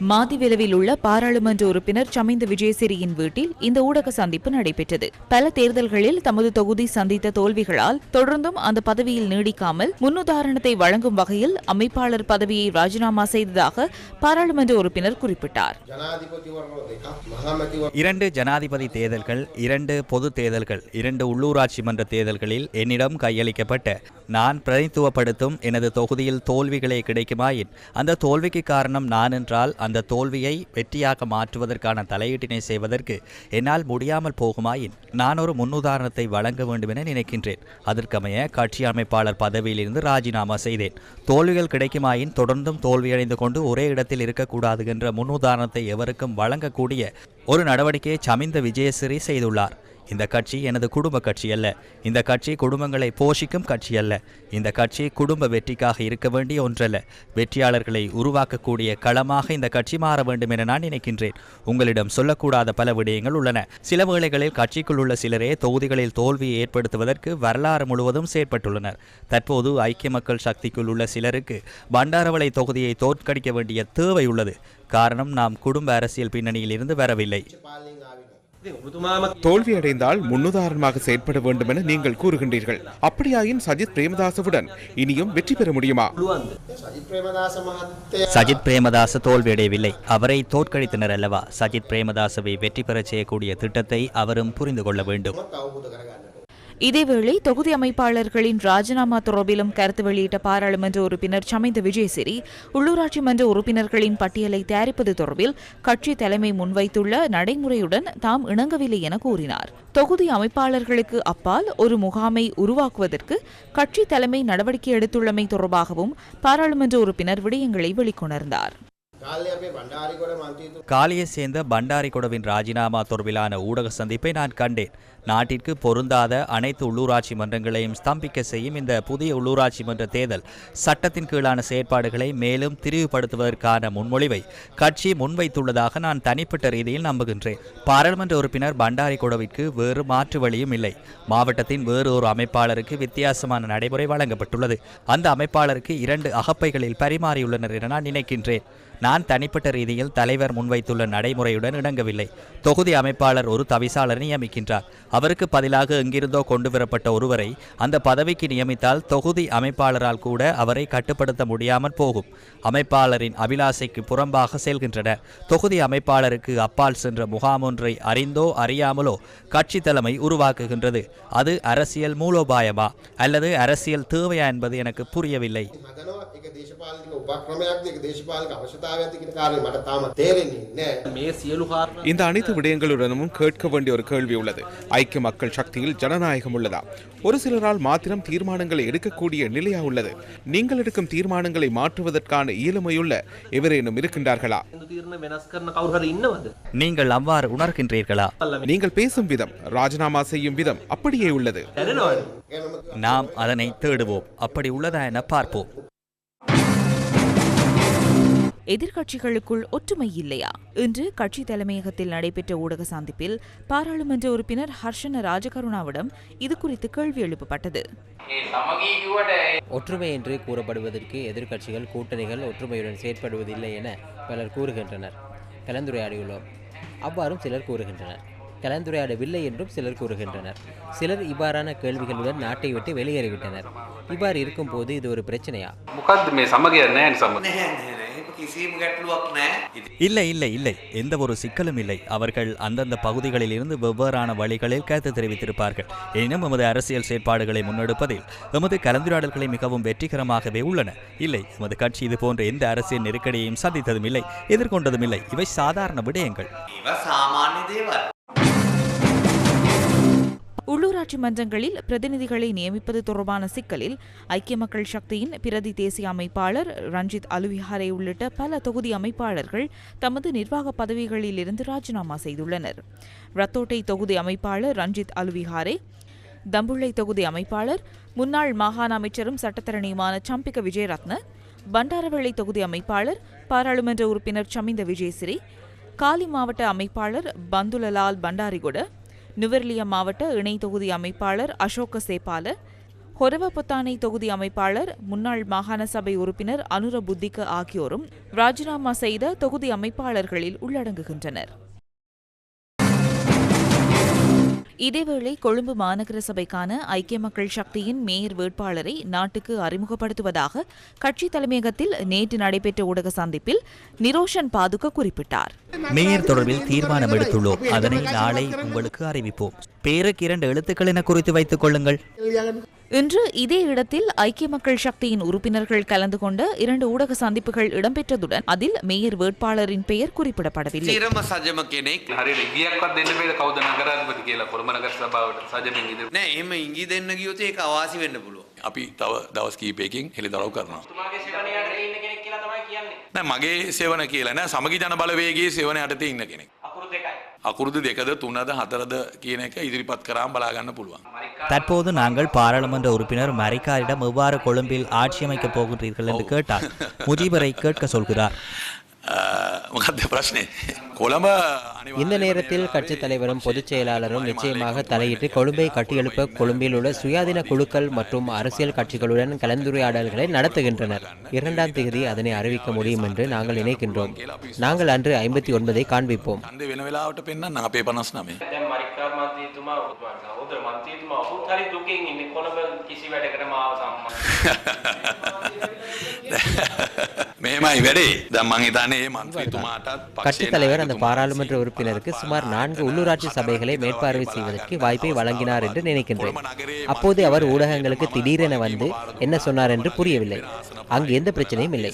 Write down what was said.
மாதிவிலவில் உள்ள பாராளுமன்ற உறுப்பினர் சமிந்த விஜயசிறியின் வீட்டில் இந்த ஊடக சந்திப்பு நடைபெற்றது. பல தேர்தல்களில் தமது தொகுதி சந்தித்த தோல்விகளால் தொடர்ந்தும் அந்த பதவியில் நீடிக்காமல் முன்னுதாரணத்தை வழங்கும் வகையில் அமைப்பாளர் பதவியை ராஜினாமா செய்ததாக பாராளுமன்ற உறுப்பினர் குறிப்பிட்டார். இரண்டு ஜனாதிபதி தேர்தல்கள் இரண்டு பொது தேர்தல்கள் இரண்டு உள்ளூராட்சி மன்ற தேர்தல்களில் என்னிடம் கையளிக்கப்பட்ட நான் பிரதித்துவப்படுத்தும் எனது தொகுதியில் தோல்விகளே கிடைக்குமாயின் அந்த தோல்விக்கு காரணம் நான் என்றால் அந்த தோல்வியை வெற்றியாக மாற்றுவதற்கான தலையீட்டினை செய்வதற்கு என்னால் முடியாமல் போகுமாயின் நான் ஒரு முன்னுதாரணத்தை வழங்க வேண்டும் என நினைக்கின்றேன். அதற்கமைய கட்சி அமைப்பாளர் பதவியிலிருந்து ராஜினாமா செய்தேன். தோல்விகள் கிடைக்குமாயின் தொடர்ந்தும் தோல்வியடைந்து கொண்டு ஒரே இடத்தில் இருக்கக்கூடாது என்ற முன்னுதாரணத்தை எவருக்கும் வழங்கக்கூடிய ஒரு நடவடிக்கையை சமிந்த விஜயசிறி செய்துள்ளார். இந்த கட்சி எனது குடும்ப கட்சி அல்ல. இந்த கட்சி குடும்பங்களை போஷிக்கும் கட்சி அல்ல. இந்த கட்சி குடும்ப வெற்றிக்காக இருக்க வேண்டிய ஒன்றல்ல. வெற்றியாளர்களை உருவாக்கக்கூடிய களமாக இந்த கட்சி மாற வேண்டும் என நான் நினைக்கின்றேன். உங்களிடம் சொல்லக்கூடாத பல விடயங்கள் உள்ளன. சில வேளைகளில் கட்சிக்குள் உள்ள சிலரே தொகுதிகளில் தோல்வியை ஏற்படுத்துவதற்கு வரலாறு முழுவதும் செயற்பட்டுள்ளனர். தற்போது ஐக்கிய மக்கள் சக்திக்குள் உள்ள சிலருக்கு பண்டாரவளை தொகுதியை தோற்கடிக்க வேண்டிய தேவை உள்ளது. காரணம் நாம் குடும்ப அரசியல் பின்னணியில் இருந்து வரவில்லை. தோல்வி அடைந்தால் முன்னுதாரணமாக செயற்பட வேண்டும் என நீங்கள் கூறுகின்றீர்கள். அப்படியாயின் சஜித் பிரேமதாசவுடன் இனியும் வெற்றி பெற முடியுமா? சஜித் பிரேமதாச தோல்வி அடையவில்லை அவரை தோற்கடித்தனர் அல்லவா? சஜித் பிரேமதாசவை வெற்றி பெறச் செய்யக்கூடிய திட்டத்தை அவரும் புரிந்து கொள்ள வேண்டும். இதேவேளை தொகுதி அமைப்பாளர்களின் ராஜினாமா தொடர்பிலும் கருத்து வெளியிட்ட பாராளுமன்ற உறுப்பினர் சமைந்த விஜயசிறி உள்ளூராட்சி மன்ற உறுப்பினர்களின் பட்டியலை தயாரிப்பது தொடர்பில் கட்சி தலைமை முன்வைத்துள்ள நடைமுறையுடன் தாம் இணங்கவில்லை என கூறினார். தொகுதி அமைப்பாளர்களுக்கு அப்பால் ஒரு முகாமை உருவாக்குவதற்கு கட்சி தலைமை நடவடிக்கை எடுத்துள்ளமை தொடர்பாகவும் பாராளுமன்ற உறுப்பினர் விடயங்களை வெளிக்கொணர்ந்தார். காலியை சேர்ந்த பண்டாரிகொடவின் ராஜினாமா தொடர்பிலான ஊடக சந்திப்பை நான் கண்டேன். நாட்டிற்கு பொருந்தாத அனைத்து உள்ளூராட்சி மன்றங்களையும் ஸ்தம்பிக்க செய்யும் இந்த புதிய உள்ளூராட்சி மன்ற தேர்தல் சட்டத்தின் கீழான செயற்பாடுகளை மேலும் திரிவுபடுத்துவதற்கான முன்மொழிவை கட்சி முன்வைத்துள்ளதாக நான் தனிப்பட்ட ரீதியில் நம்புகின்றேன். பாராளுமன்ற உறுப்பினர் பண்டாரிகொடவிற்கு வேறு மாற்று வழியும் இல்லை. மாவட்டத்தின் வேறு ஒரு அமைப்பாளருக்கு வித்தியாசமான நடைமுறை வழங்கப்பட்டுள்ளது. அந்த அமைப்பாளருக்கு இரண்டு அகப்பைகளில் பரிமாறியுள்ளனர் என நான் நினைக்கின்றேன். நான் தனிப்பட்ட ரீதியில் தலைவர் முன்வைத்துள்ள நடைமுறையுடன் இணங்கவில்லை. தொகுதி அமைப்பாளர் ஒரு தவிசாளர் நியமிக்கின்றார். அவருக்கு பதிலாக எங்கிருந்தோ கொண்டு வரப்பட்ட ஒருவரை அந்த பதவிக்கு நியமித்தால் தொகுதி அமைப்பாளரால் கூட அவரை கட்டுப்படுத்த முடியாமல் போகும். அமைப்பாளரின் அபிலாசைக்கு புறம்பாக செல்கின்றனர் தொகுதி அமைப்பாளருக்கு அப்பால் சென்ற முகாம் ஒன்றை அறிந்தோ அறியாமலோ கட்சி தலைமை உருவாக்குகின்றது. அது அரசியல் மூலோபாயமா? அல்லது அரசியல் தேவையா என்பது எனக்கு புரியவில்லை. இந்த அனைத்து விடயங்களுடனும் கேட்க வேண்டிய ஒரு கேள்வி உள்ளது. ஐக்கிய மக்கள் சக்தியில் ஜனநாயகம் உள்ளதா? ஒரு சிலரால் மாத்திரம் தீர்மானங்களை எடுக்கக்கூடிய நிலையா உள்ளது. நீங்கள் எடுக்கும் தீர்மானங்களை மாற்றுவதற்கான இயலுமையுள்ள எவரேனும் இருக்கின்றார்களா? நீங்கள் அவ்வாறு உணர்கின்றீர்களா? நீங்கள் பேசும் விதம் ராஜினாமா செய்யும் விதம் அப்படியே உள்ளது. நாம் அதனை தேடுவோம். அப்படி உள்ளதா என பார்ப்போம். எதிர்க்கட்சிகளுக்குள் ஒற்றுமை இல்லையா? இன்று கட்சி தலைமையகத்தில் நடைபெற்ற ஊடக சந்திப்பில் பாராளுமன்ற உறுப்பினர் ஹர்ஷன ராஜகருணாவிடம் இது குறித்து கேள்வி எழுப்பப்பட்டது. ஒற்றுமை என்று கூறப்படுவதற்கு எதிர்க்கட்சிகள் கூட்டணிகள் ஒற்றுமையுடன் செயற்படுவதில்லை என பலர் கூறுகின்றனர். கலந்துரையாடியுள்ளோம். அவ்வாறும் சிலர் கூறுகின்றனர். கலந்துரையாடவில்லை என்றும் சிலர் கூறுகின்றனர். சிலர் இவ்வாறான கேள்விகளுடன் நாட்டை விட்டு வெளியேறிவிட்டனர். இவ்வாறு இருக்கும்போது இது ஒரு பிரச்சனையா? මොකක්ද මේ සමගය නෑන් සම இல்லை இல்லை இல்லை எந்த ஒரு சிக்கலும் இல்லை அவர்கள் அந்தந்த பகுதிகளில் இருந்து வெவ்வேறான வழிகளில் கருத்து தெரிவித்திருப்பார்கள் எனினும் எமது அரசியல் செயற்பாடுகளை முன்னெடுப்பதில் எமது கலந்துரையாடல்களை மிகவும் வெற்றிகரமாகவே உள்ளன இல்லை எமது கட்சி இது போன்ற எந்த அரசியல் நெருக்கடியையும் சந்தித்ததும் இல்லை எதிர்கொண்டதும் இல்லை இவை சாதாரண விடயங்கள் உள்ளூராட்சி மன்றங்களில் பிரதிநிதிகளை நியமிப்பது தொடர்பான சிக்கலில் ஐக்கிய மக்கள் சக்தியின் பிரதி தேசிய அமைப்பாளர் ரஞ்சித் அலுவிஹாரே உள்ளிட்ட பல தொகுதி அமைப்பாளர்கள் தமது நிர்வாக பதவிகளில் இருந்து ராஜினாமா செய்துள்ளனர். ரத்தோட்டை தொகுதி அமைப்பாளர் ரஞ்சித் அலுவிஹாரே தம்புள்ளை தொகுதி அமைப்பாளர் முன்னாள் மாகாண அமைச்சரும் சட்டத்தரணியுமான சம்பிக்க விஜயரத்ன பண்டாரவளை தொகுதி அமைப்பாளர் பாராளுமன்ற உறுப்பினர் சமிந்த விஜயசிறி காலி மாவட்ட அமைப்பாளர் பந்துலலால் பண்டாரிகுட நுவர்லியா மாவட்ட இணை தொகுதி அமைப்பாளர் அசோக சேபால ஹொரவபொத்தானை தொகுதி அமைப்பாளர் முன்னாள் மாகாண சபை உறுப்பினர் அனுர புத்திக ஆகியோரும் ராஜினாமா செய்த தொகுதி அமைப்பாளர்களில் உள்ளடங்குகின்றனர். இதேவேளை கொழும்பு மாநகர சபைக்கான ஐக்கிய மக்கள் சக்தியின் மேயர் வேட்பாளரை நாட்டுக்கு அறிமுகப்படுத்துவதாக கட்சி தலைமையகத்தில் நேற்று நடைபெற்ற ஊடக சந்திப்பில் நிரோஷன் பாதுக குறிப்பிட்டார். மேயர் தொடர்பில் தீர்மானம் எடுத்துள்ளோம் அதனை நாளை உங்களுக்கு அறிவிப்போம். பேருக்கு இரண்டு எழுத்துக்கள் என குறித்து வைத்துக் கொள்ளுங்கள். இன்று இதே இடத்தில் ஐக்கிய மக்கள் சக்தியின் உறுப்பினர்கள் கலந்து கொண்ட இரண்டு ஊடக சந்திப்புகள் இடம்பெற்றதுடன் அதில் மேயர் வேட்பாளரின் பெயர் குறிப்பிடப்படவில்லை සිරම සජම කෙනෙක් හරියට ඉගියක්වත් දෙන්න බේද කවුද නගරාධිපති කියලා කොළඹ නගර සභාවට සජමින් ඉදිරි නෑ එම ඉංගි දෙන්න ගියොත් ඒක අවාසි වෙන්න පුළුව අපි තව දවස් කීපයකින් හෙළිදරව් කරනවා. තුමාගේ සෙවණියට ඉන්න කෙනෙක් කියලා තමයි කියන්නේ. නෑ මගේ සෙවන කියලා නෑ සමගි ජන බලවේගේ සෙවන යටතේ ඉන්න කෙනෙක්. අකුරු දෙකයි. අකුරුදු දෙකද තුනද හතරද කියන එක ඉදිරිපත් කරාම් බලාගන්න පුළුවන්. தற்போது நாங்கள் பாராளுமன்ற உறுப்பினர் மரைக்காரிடம் எவ்வாறு கொழும்பில் ஆட்சி அமைக்கப் போகின்றீர்கள் என்று கேட்டார். முஜீபரை கேட்க சொல்கிறார். இந்த நேரத்தில் கட்சித் தலைவரும் பொதுச் செயலாளரும் நிச்சயமாக தலையிட்டு கொழும்பை கட்டியெழுப்ப கொழும்பில் உள்ள சுயாதீன குழுக்கள் மற்றும் அரசியல் கட்சிகளுடன் கலந்துரையாடல்களை நடத்துகின்றனர். இரண்டாம் தேதி அதனை அறிவிக்க முடியும் என்று நாங்கள் நினைக்கின்றோம். நாங்கள் அன்று ஐம்பத்தி ஒன்பதை காண்பிப்போம். Ha ha ha. கட்சித் தலைவர் அந்த பாராளுமன்ற உறுப்பினருக்கு சுமார் நான்கு உள்ளூராட்சி சபைகளை மேற்பார்வை செய்வதற்கு வாய்ப்பை வழங்கினார் என்று நினைக்கின்றேன். அப்போது அவர் ஊடகங்களுக்கு திடீரென வந்து என்ன சொன்னார் என்று புரியவில்லை. அங்கு எந்த பிரச்சனையும் இல்லை.